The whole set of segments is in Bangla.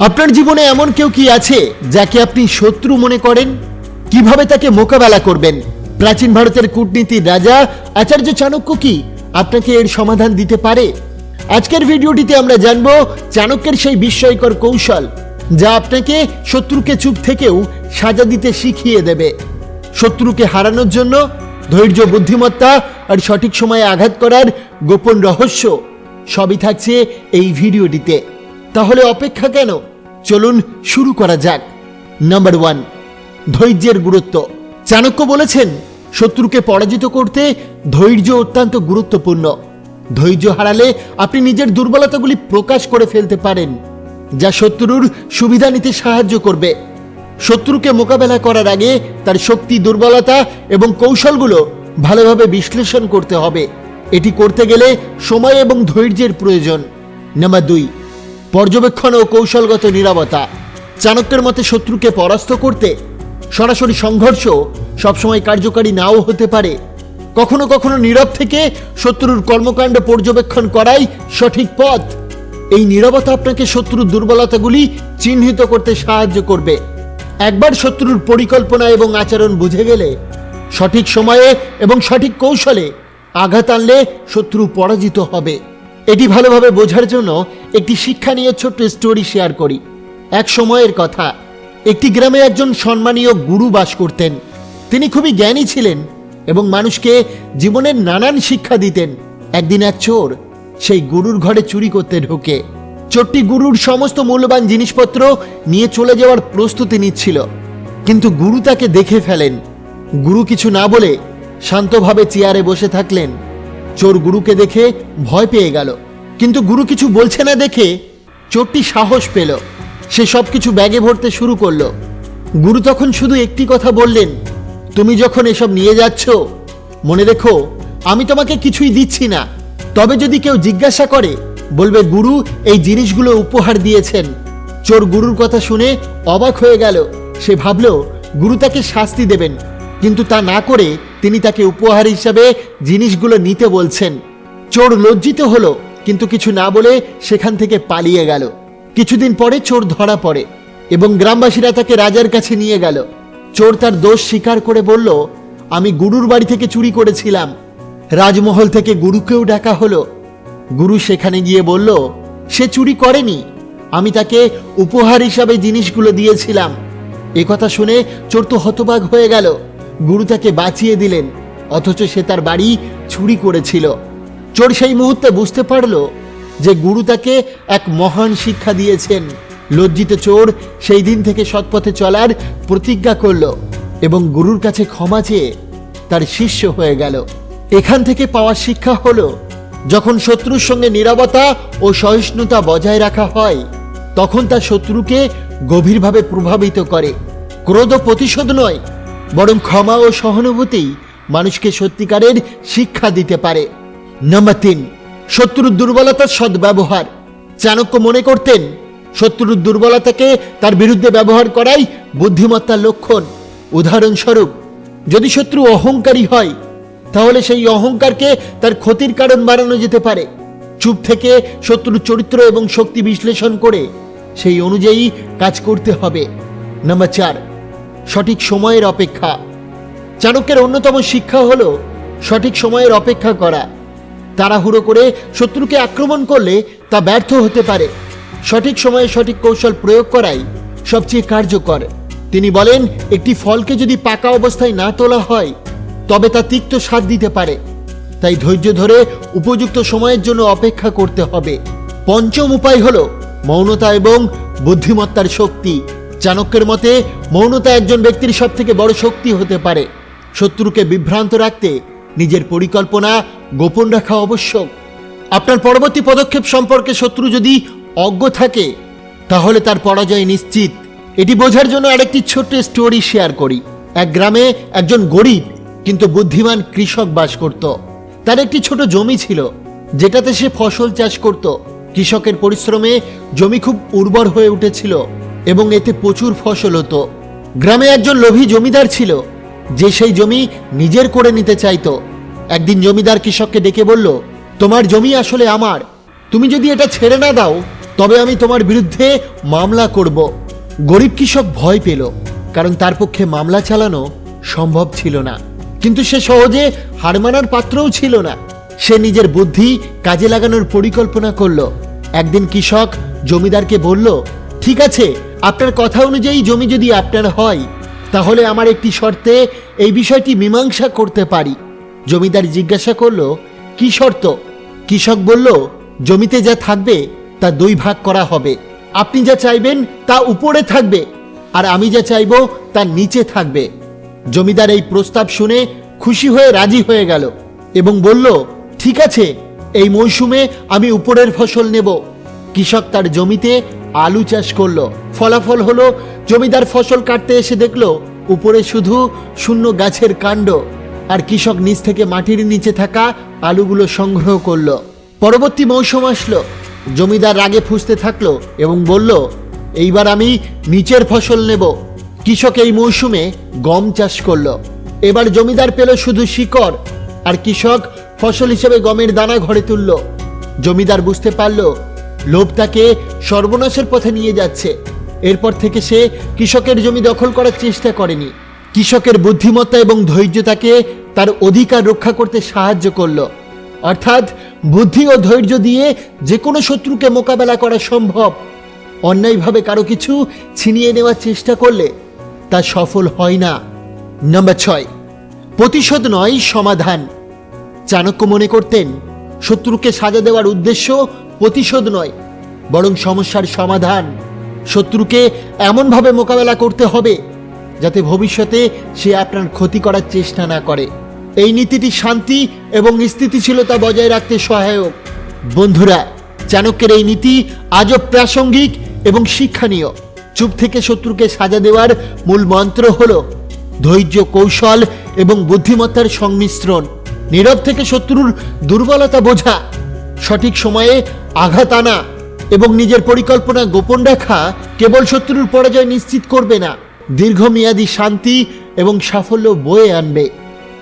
আপনার জীবনে এমন কেউ কি আছে যাকে আপনি শত্রু মনে করেন? কীভাবে তাকে মোকাবেলা করবেন? প্রাচীন ভারতের কূটনীতির রাজা আচার্য চাণক্য কি আপনাকে এর সমাধান দিতে পারে? আজকের ভিডিওটিতে আমরা জানব চাণক্যের সেই বিস্ময়কর কৌশল, যা আপনাকে শত্রুকে চুপ থেকেও সাজা দিতে শিখিয়ে দেবে। শত্রুকে হারানোর জন্য ধৈর্য, বুদ্ধিমত্তা আর সঠিক সময়ে আঘাত করার গোপন রহস্য সবই থাকছে এই ভিডিওটিতে। তাহলে অপেক্ষা কেন? চলুন শুরু করা যাক। নাম্বার ওয়ান ধৈর্যের গুরুত্ব। চাণক্য বলেছেন, শত্রুকে পরাজিত করতে ধৈর্য অত্যন্ত গুরুত্বপূর্ণ। ধৈর্য হারালে আপনি নিজের দুর্বলতাগুলি প্রকাশ করে ফেলতে পারেন, যা শত্রুর সুবিধা নিতে সাহায্য করবে। শত্রুকে মোকাবেলা করার আগে তার শক্তি, দুর্বলতা এবং কৌশলগুলো ভালোভাবে বিশ্লেষণ করতে হবে। এটি করতে গেলে সময় এবং ধৈর্যের প্রয়োজন। নাম্বার দুই পর্যবেক্ষণ ও কৌশলগত নিরাপত্তা। চাণক্যের মতে শত্রুকে পরাস্ত করতে সরাসরি সংঘর্ষ সবসময় কার্যকারী নাও হতে পারে। কখনো কখনো নীরব থেকে শত্রুর কর্মকাণ্ড পর্যবেক্ষণ করাই সঠিক পথ। এই নীরবতা আপনাকে শত্রুর দুর্বলতাগুলি চিহ্নিত করতে সাহায্য করবে। একবার শত্রুর পরিকল্পনা এবং আচরণ বুঝে গেলে সঠিক সময়ে এবং সঠিক কৌশলে আঘাত আনলে শত্রু পরাজিত হবে। এটি ভালোভাবে বোঝার জন্য একটি শিক্ষা নিয়ে ছোট্ট স্টোরি শেয়ার করি। এক সময়ের কথা, একটি গ্রামে একজন সম্মানীয় গুরু বাস করতেন। তিনি খুবই জ্ঞানী ছিলেন এবং মানুষকে জীবনের নানান শিক্ষা দিতেন। একদিন এক চোর সেই গুরুর ঘরে চুরি করতে ঢোকে। চোরটি গুরুর সমস্ত মূল্যবান জিনিসপত্র নিয়ে চলে যাওয়ার প্রস্তুতি নিচ্ছিল। কিন্তু গুরু তাকে দেখে ফেলেন। গুরু কিছু না বলে শান্তভাবে চেয়ারে বসে থাকলেন। চোর গুরুকে দেখে ভয় পেয়ে গেল। কিন্তু গুরু কিছু বলছে না দেখে চোরটি সাহস পেল। সে সব কিছু ব্যাগে ভরতে শুরু করল। গুরু তখন শুধু একটি কথা বললেন, তুমি যখন এসব নিয়ে যাচ্ছ, মনে রেখো, আমি তোমাকে কিছুই দিচ্ছি না। তবে যদি কেউ জিজ্ঞাসা করে, বলবে, গুরু, এই জিনিসগুলো উপহার দিয়েছেন। চোর গুরুর কথা শুনে অবাক হয়ে গেল। সে ভাবল, গুরু তাকে শাস্তি দেবেন। কিন্তু তা না করে তিনি তাকে উপহার হিসাবে জিনিসগুলো নিতে বলছেন। চোর লজ্জিত হলো, কিন্তু কিছু না বলে সেখান থেকে পালিয়ে গেল। কিছুদিন পরে চোর ধরা পড়ে এবং গ্রামবাসীরা তাকে রাজার কাছে নিয়ে গেল। চোর তার দোষ স্বীকার করে বলল, আমি গুরুর বাড়ি থেকে চুরি করেছিলাম। রাজমহল থেকে গুরুকেও ডাকা হলো। গুরু সেখানে গিয়ে বলল, সে চুরি করেনি। আমি তাকে উপহার হিসাবে জিনিসগুলো দিয়েছিলাম। একথা শুনে চোর তো হতবাক হয়ে গেল। গুরু তাকে বাঁচিয়ে দিলেন, অথচ সে তার বাড়ি ছুরি করেছিল। চোর সেই মুহূর্তে বুঝতে পারল যে গুরু তাকে এক মহান শিক্ষা দিয়েছেন। লজ্জিত চোর সেই দিন থেকে সৎপথে চলার প্রতিজ্ঞা করল এবং গুরুর কাছে ক্ষমা চেয়ে তার শিষ্য হয়ে গেল। এখান থেকে পাওয়া শিক্ষা হলো, যখন শত্রুর সঙ্গে নীরবতা ও সহিষ্ণুতা বজায় রাখা হয়, তখন তা শত্রুকে গভীরভাবে প্রভাবিত করে। ক্রোধ প্রতিশোধ নয় বরং ক্ষমা ও সহানুভূতি মানুষকে সত্যিকারের শিক্ষা দিতে পারে। নাম্বার তিন, শত্রুর দুর্বলতার সদ্ব্যবহার। চাণক্য মনে করতেন, শত্রুর দুর্বলতাকে তার বিরুদ্ধে ব্যবহার করাই বুদ্ধিমত্তার লক্ষণ। উদাহরণস্বরূপ, যদি শত্রু অহংকারী হয়, তাহলে সেই অহংকারকে তার ক্ষতির কারণ বানানো যেতে পারে। চুপ থেকে শত্রুর চরিত্র এবং শক্তি বিশ্লেষণ করে সেই অনুযায়ী কাজ করতে হবে। নাম্বার চার সঠিক সময়ের অপেক্ষা। চাণক্যের অন্যতম শিক্ষা হলো সঠিক সময়ের অপেক্ষা করা। তাড়াহুড়ো করে শত্রুকে আক্রমণ করলে তা ব্যর্থ হতে পারে। সঠিক সময়ে সঠিক কৌশল প্রয়োগ করাই সবচেয়ে কার্যকর। তিনি বলেন, একটি ফলকে যদি পাকা অবস্থায় না তোলা হয়, তবে তা তিক্ত স্বাদ দিতে পারে। তাই ধৈর্য ধরে উপযুক্ত সময়ের জন্য অপেক্ষা করতে হবে। পঞ্চম উপায় হলো মৌনতা এবং বুদ্ধিমত্তার শক্তি। চাণক্যের মতে, মৌনতা একজন ব্যক্তির সব থেকে বড় শক্তি হতে পারে। শত্রুকে বিভ্রান্ত রাখতে নিজের পরিকল্পনা গোপন রাখা আবশ্যক। আপনার পরবর্তী পদক্ষেপ সম্পর্কে শত্রু যদি অজ্ঞ থাকে, তাহলে তার পরাজয় নিশ্চিত। এটি বোঝার জন্য আরেকটি ছোট্ট স্টোরি শেয়ার করি। এক গ্রামে একজন গরিব, কিন্তু বুদ্ধিমান কৃষক বাস করত। তার একটি ছোট জমি ছিল, যেটাতে সে ফসল চাষ করত। কৃষকের পরিশ্রমে জমি খুব উর্বর হয়ে উঠেছিল। এবং এতে প্রচুর ফসল হতো। গ্রামে একজন লোভী জমিদার ছিল, যে সেই জমি নিজের করে নিতে চাইতো। একদিন জমিদার কৃষককে ডেকে বলল, তোমার জমি আসলে আমার। তুমি যদি এটা ছেড়ে না দাও, তবে আমি তোমার বিরুদ্ধে মামলা করব। গরিব কৃষক ভয় পেল, কারণ তার পক্ষে মামলা চালানো সম্ভব ছিল না। কিন্তু সে সহজে হার মানার পাত্রও ছিল না। সে নিজের বুদ্ধি কাজে লাগানোর পরিকল্পনা করল। একদিন কৃষক জমিদারকে বলল, ঠিক আছে আপনার কথা অনুযায়ী জমি যদি আপনার হয়, তাহলে আমার একটি শর্তে এই বিষয়টি মীমাংসা করতে পারি। জমিদার জিজ্ঞাসা করল, কি শর্ত? কৃষক বলল, জমিতে যা থাকবে, তা দুই ভাগ করা হবে। আপনি যা চাইবেন, তা উপরে থাকবে, আর আমি যা চাইব, তা নিচে থাকবে। জমিদার এই প্রস্তাব শুনে খুশি হয়ে রাজি হয়ে গেল এবং বলল, ঠিক আছে, এই মৌসুমে আমি উপরের ফসল নেব। কৃষক তার জমিতে আলু চাষ করল। ফলাফল হলো, জমিদার ফসল কাটতে এসে দেখল, উপরে শুধু শূন্য গাছের কাণ্ড। আর কৃষক নিচ থেকে মাটির নিচে থাকা আলুগুলো সংগ্রহ করল। পরবর্তী মৌসুম আসলো। জমিদার রাগে ফুসতে থাকল এবং বলল, এইবার আমি নিচের ফসল নেব। কৃষক এই মৌসুমে গম চাষ করল। এবার জমিদার পেল শুধু শিকড়, আর কৃষক ফসল হিসেবে গমের দানা ঘরে তুলল। জমিদার বুঝতে পারল লোভ তাকে সর্বনাশের পথে নিয়ে যাচ্ছে। এরপর থেকে সে কৃষকের জমি দখল করার চেষ্টা করেনি। কৃষকের বুদ্ধিমত্তা এবং ধৈর্য তাকে তার অধিকার রক্ষা করতে সাহায্য করল। অর্থাৎ বুদ্ধি ও ধৈর্য দিয়ে যে কোনো শত্রুকে মোকাবেলা করা সম্ভব। অন্যায়ভাবে কারও কিছু ছিনিয়ে নেওয়ার চেষ্টা করলে তা সফল হয় না। নম্বর ছয়, প্রতিশোধ নয়, সমাধান। চাণক্য মনে করতেন, শত্রুকে সাজা দেওয়ার উদ্দেশ্য প্রতিশোধ নয়, বরং সমস্যার সমাধান। শত্রুকে এমনভাবে মোকাবেলা করতে হবে, যাতে ভবিষ্যতে সে আপনার ক্ষতি করার চেষ্টা না করে। এই নীতিটি শান্তি এবং স্থিতিশীলতা বজায় রাখতে সহায়ক। বন্ধুরা, চাণক্যের এই নীতি আজও প্রাসঙ্গিক এবং শিক্ষণীয়। চুপ থেকে শত্রুকে সাজা দেওয়ার মূল মন্ত্র হল ধৈর্য, কৌশল এবং বুদ্ধিমত্তার সংমিশ্রণ। নীরব থেকে শত্রুর দুর্বলতা বোঝা। সঠিক সময়ে আঘাত আনা এবং নিজের পরিকল্পনা গোপন রাখা কেবল শত্রুর পরাজয় নিশ্চিত করবে না। দীর্ঘমেয়াদী শান্তি এবং সাফল্য বয়ে আনবে।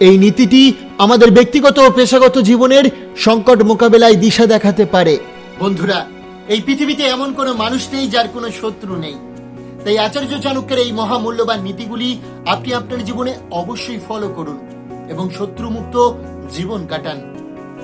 এই নীতিটি আমাদের ব্যক্তিগত ও পেশাগত জীবনের সংকট মোকাবেলায় দিশা দেখাতে পারে। বন্ধুরা, এই পৃথিবীতে এমন কোনো মানুষ নেই যার কোনো শত্রু নেই। তাই আচার্য চাণক্যের এই মহামূল্যবান নীতিগুলি আপনি আপনার জীবনে অবশ্যই ফলো করুন এবং শত্রুমুক্ত জীবন কাটান।